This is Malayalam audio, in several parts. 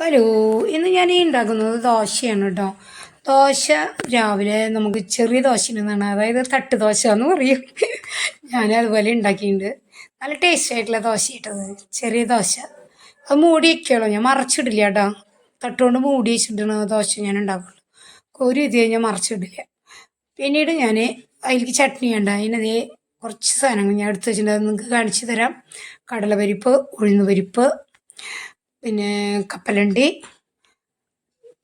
ഹലോ ഇന്ന് ഞാൻ ഈ ഉണ്ടാക്കുന്നത് ദോശയാണ് കേട്ടോ ദോശ രാവിലെ നമുക്ക് ചെറിയ ദോശ ഉണ്ടെന്നാണ്. അതായത് തട്ട് ദോശ എന്ന് പറയും. ഞാൻ അതുപോലെ ഉണ്ടാക്കിയിട്ടുണ്ട്. നല്ല ടേസ്റ്റ് ആയിട്ടുള്ള ദോശ ഇട്ടത് ചെറിയ ദോശ. അത് മൂടി വയ്ക്കുകയുള്ളൂ ഞാൻ മറച്ചിടില്ല കേട്ടോ തട്ടുകൊണ്ട് മൂടി വെച്ചിട്ടാണ് ദോശ ഞാൻ ഉണ്ടാക്കുള്ളൂ ഒരു ഇത് ഞാൻ മറച്ചിടില്ല പിന്നീട് ഞാൻ അതിലേക്ക് ചട്നി ഉണ്ട് അതിനതേ കുറച്ച് സാധനങ്ങൾ ഞാൻ എടുത്ത് വെച്ചിട്ടുണ്ട്. നിങ്ങൾക്ക് കാണിച്ചു തരാം. കടലപരിപ്പ് ഉഴുന്ന് ഉഴുന്നുപരിപ്പ് പിന്നെ കപ്പലണ്ടി.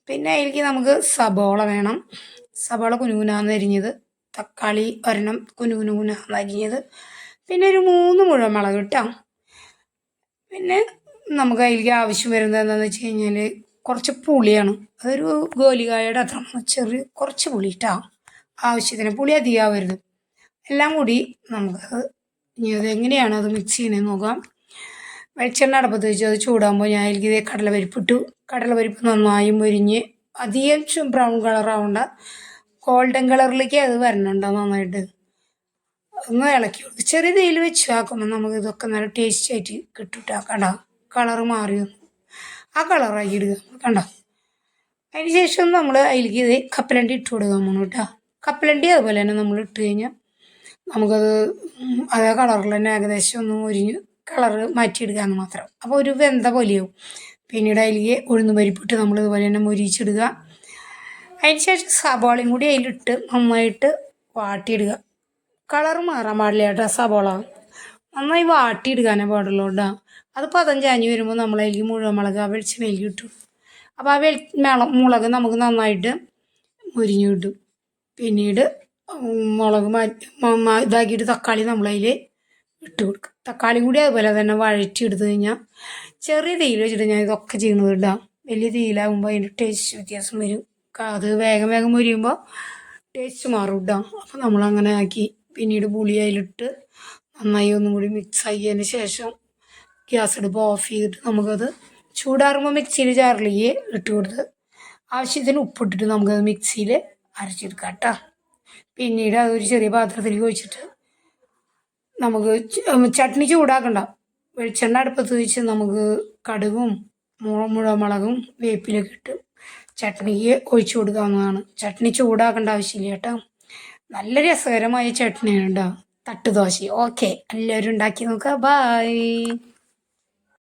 പിന്നെ അതിലേക്ക് നമുക്ക് സബോള വേണം. സബോള കുനുകുനാന്ന് അരിഞ്ഞത്. തക്കാളി ഒരെണ്ണം കുനുകുനുകുനാന്ന് അരിഞ്ഞത്. പിന്നെ ഒരു മൂന്ന് മുഴുവൻ മുളക് കിട്ടാം പിന്നെ നമുക്ക് അതിലേക്ക് ആവശ്യം വരുന്നത് എന്താണെന്ന് വെച്ച് കഴിഞ്ഞാൽ കുറച്ച് പുളിയാണ്. അതൊരു ഗോലികായുടെ അത്ര ചെറിയ കുറച്ച് പുളി ഇട്ടാ. ആവശ്യത്തിന് പുളി അധികമാവരുത് എല്ലാം കൂടി നമുക്ക് ഇനി അത് എങ്ങനെയാണ് അത് മിക്സ് ചെയ്യുന്നത് നോക്കാം. വെളിച്ചെണ്ണ അടപ്പത്ത് വെച്ച് അത് ചൂടാകുമ്പോൾ ഞാൻ അതിലേക്ക് ഇതേ കടലപരിപ്പ് നന്നായി മുരിഞ്ഞ് അധികം ബ്രൗൺ കളറാവണ്ട ഗോൾഡൻ കളറിലേക്ക് അത് വരണുണ്ടോ നന്നായിട്ട്. ഒന്ന് ഇളക്കി കൊടുത്ത് ചെറിയ തേയിൽ വെച്ച് ആക്കുമ്പോൾ നമുക്ക് ഇതൊക്കെ നല്ല ടേസ്റ്റ് ആയിട്ട് കിട്ടുട്ടാ. കണ്ട? കളറ് മാറി വന്നു. ആ കളറാക്കി ഇടുക കണ്ട? അതിന് ശേഷം നമ്മൾ അതിലേക്ക് ഇത് കപ്പലണ്ടി ഇട്ട് കൊടുക്കാൻ പോകണം കേട്ടോ. കപ്പലണ്ടി അതുപോലെ തന്നെ നമ്മൾ ഇട്ട് കഴിഞ്ഞാൽ നമുക്കത് അതേ കളറിൽ തന്നെ ഏകദേശം ഒന്ന് മുരിഞ്ഞ് കളറ് എന്ന് മാത്രം. അപ്പോൾ ഒരു വെന്ത പോലെയാവും. പിന്നീട് അതിലേക്ക് ഉഴുന്ന് പരിപ്പിട്ട് നമ്മൾ ഇതുപോലെ തന്നെ മുരിച്ചിടുക അതിന് ശേഷം സബോളയും കൂടി അതിലിട്ട് നന്നായിട്ട് വാട്ടിയിടുക. കളർ മാറാൻ പാടില്ല കേട്ടോ സബോള നന്നായി വാട്ടിയെടുക്കാനേ പാടുള്ളൂ കേട്ടോ അത് പതം ചാഞ്ഞ് വരുമ്പോൾ നമ്മൾ അതിലേക്ക് മുഴുവൻ മുളക് ആ വെളിച്ചെണ്ണയിലേക്ക് ഇട്ടു. അപ്പോൾ ആ വെളി മേള മുളക് നമുക്ക് നന്നായിട്ട് മുരിഞ്ഞു കിട്ടും. പിന്നീട് മുളക് മാറ്റി ഇതാക്കിയിട്ട് തക്കാളി നമ്മളതിൽ ഇട്ട് കൊടുക്കുക തക്കാളി കൂടി അതുപോലെ തന്നെ വഴറ്റി എടുത്തു കഴിഞ്ഞാൽ ചെറിയ തീയിൽ വെച്ചിട്ട് ഞാൻ ഇതൊക്കെ ചെയ്യുന്നത് ഇടാം. വലിയ തീയിലാകുമ്പോൾ അതിന്റെ ടേസ്റ്റ് വ്യത്യാസം വരും. അത് വേഗം വേഗം മുരിയുമ്പോൾ ടേസ്റ്റ് മാറും ഇടാം. അപ്പോൾ നമ്മളങ്ങനെ ആക്കി പിന്നീട് പുളി അതിലിട്ട് നന്നായി ഒന്നും കൂടി മിക്സ് ആക്കിയതിന് ശേഷം ഗ്യാസ് അടുപ്പ് ഓഫ് ചെയ്തിട്ട് നമുക്കത് ചൂടാറുമ്പോൾ മിക്സിയിൽ ജാറിലേക്ക് ഇട്ട് കൊടുത്ത് ആവശ്യത്തിന് ഉപ്പിട്ടിട്ട് നമുക്കത് മിക്സിയിൽ അരച്ചെടുക്കാം കേട്ടോ പിന്നീട് അതൊരു ചെറിയ പാത്രത്തിലേക്ക് ഒഴിച്ചിട്ട് നമുക്ക് ചട്നി ചൂടാക്കണ്ട. വെളിച്ചെണ്ണ അടുപ്പത്ത് വെച്ച് നമുക്ക് കടുകും മുളകും വേപ്പിലൊക്കെ ഇട്ട് ചട്നിക്ക് ഒഴിച്ചു കൊടുക്കാവുന്നതാണ്. ചട്നി ചൂടാക്കേണ്ട ആവശ്യമില്ല കേട്ടോ. നല്ല രസകരമായ ചട്നിയാണ് കേട്ടോ. തട്ടുദോശ. ഓക്കെ. എല്ലാവരും ഉണ്ടാക്കി നോക്കുക ബായ്